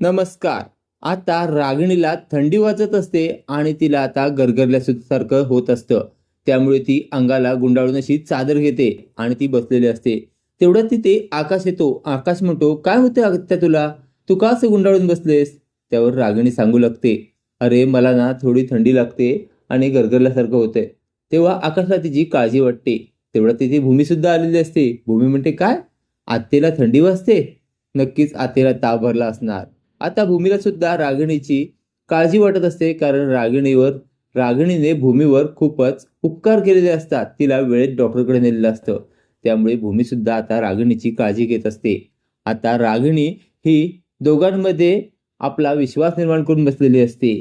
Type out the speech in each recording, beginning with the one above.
नमस्कार. आता रागिणीला थंडी वाजत असते आणि तिला आता गरगरल्यासारखं होत असतं. त्यामुळे ती अंगाला गुंडाळून अशी चादर घेते आणि ती बसलेली असते. तेवढ्यात तिथे आकाश येतो. आकाश म्हणतो काय होते आत्या तुला? तू का असं गुंडाळून बसलेस? त्यावर रागिणी सांगू लागते. अरे मला ना थोडी थंडी लागते आणि गरगरल्यासारखं होतंय. तेव्हा आकाशला तिची काळजी वाटते. तेवढ्यात तिथे भूमी सुद्धा आलेली असते. भूमी म्हणते काय? आत्तेला थंडी वाजते? नक्कीच आत्तेला ताप भरला असणार. आता भूमीला सुद्धा रागिणीची काळजी वाटत असते कारण रागिणीवर रागिणीने भूमीवर खूपच उपकार केलेले असतात. तिला वेळेत डॉक्टरकडे नेलेलं असतं. त्यामुळे भूमी सुद्धा आता रागिणीची काळजी घेत असते. आता रागिणी ही दोघांमध्ये आपला विश्वास निर्माण करून बसलेली असते.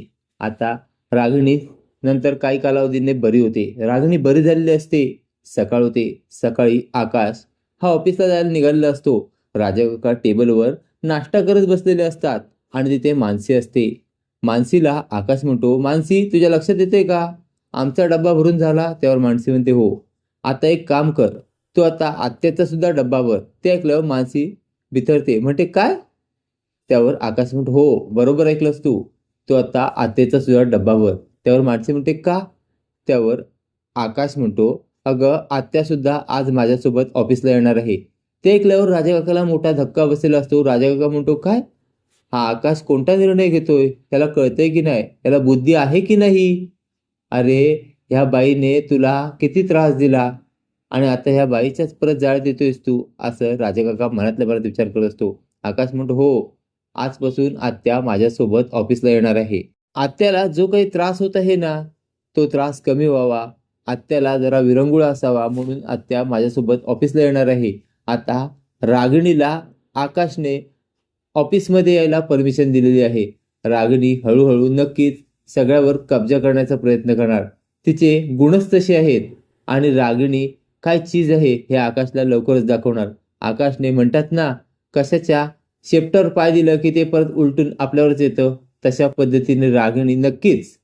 आता रागिणी नंतर काही कालावधीने बरी होते. रागिणी बरी झालेली असते. सकाळ होते. सकाळी आकाश हा ऑफिसला जायला निघालेला असतो. राजा काका टेबलवर नाश्ता करत बसलेले असतात आणि तिथे मानसी असते. मानसीला आकाश म्हणतो मानसी तुझ्या लक्षात येते का? आमचा डब्बा भरून झाला. त्यावर मानसी म्हणते हो आता एक काम कर. तू आता आत्याचा सुद्धा डब्बा भर. ते ऐकलं मानसी बिथरते. म्हणते काय? त्यावर आकाश म्हणतो हो बरोबर ऐकलंस तू. तू आता आत्याचा सुद्धा डब्बा भर. त्यावर मानसी म्हणते का? त्यावर आकाश म्हणतो अगं आत्यासुद्धा आज माझ्यासोबत ऑफिसला येणार आहे. ते ऐकल्यावर राजा काकाला मोठा धक्का बसलेला असतो. राजा काका म्हणतो काय? हा आकाश कोणता निर्णय घेतोय? त्याला कळतंय की नाही? त्याला बुद्धी आहे की नाही? अरे ह्या बाईने तुला किती त्रास दिला आणि आता ह्या बाईच्याच परत जाळ देतोयस तू असं राजा काका मनातल्या मनात विचार करत असतो. आकाश म्हणतो हो आजपासून आत्या माझ्यासोबत ऑफिसला येणार आहे. आत्याला जो काही त्रास होत आहे ना तो त्रास कमी व्हावा. आत्याला जरा विरंगुळा असावा म्हणून आत्या माझ्यासोबत ऑफिसला येणार आहे. आता रागिणीला आकाशने ऑफिसमध्ये यायला परमिशन दिलेली आहे. रागिणी हळूहळू नक्कीच सगळ्यावर कब्जा करण्याचा प्रयत्न करणार. तिचे गुणच तसे आहेत आणि रागिणी काय चीज आहे हे आकाशला लवकरच दाखवणार. आकाशने म्हणतात ना कशाच्या शेप्टर पाय दिलं की ते परत उलटून आपल्यावरच येतं? तशा पद्धतीने रागिणी नक्कीच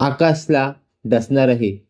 आकाशला डसणार आहे.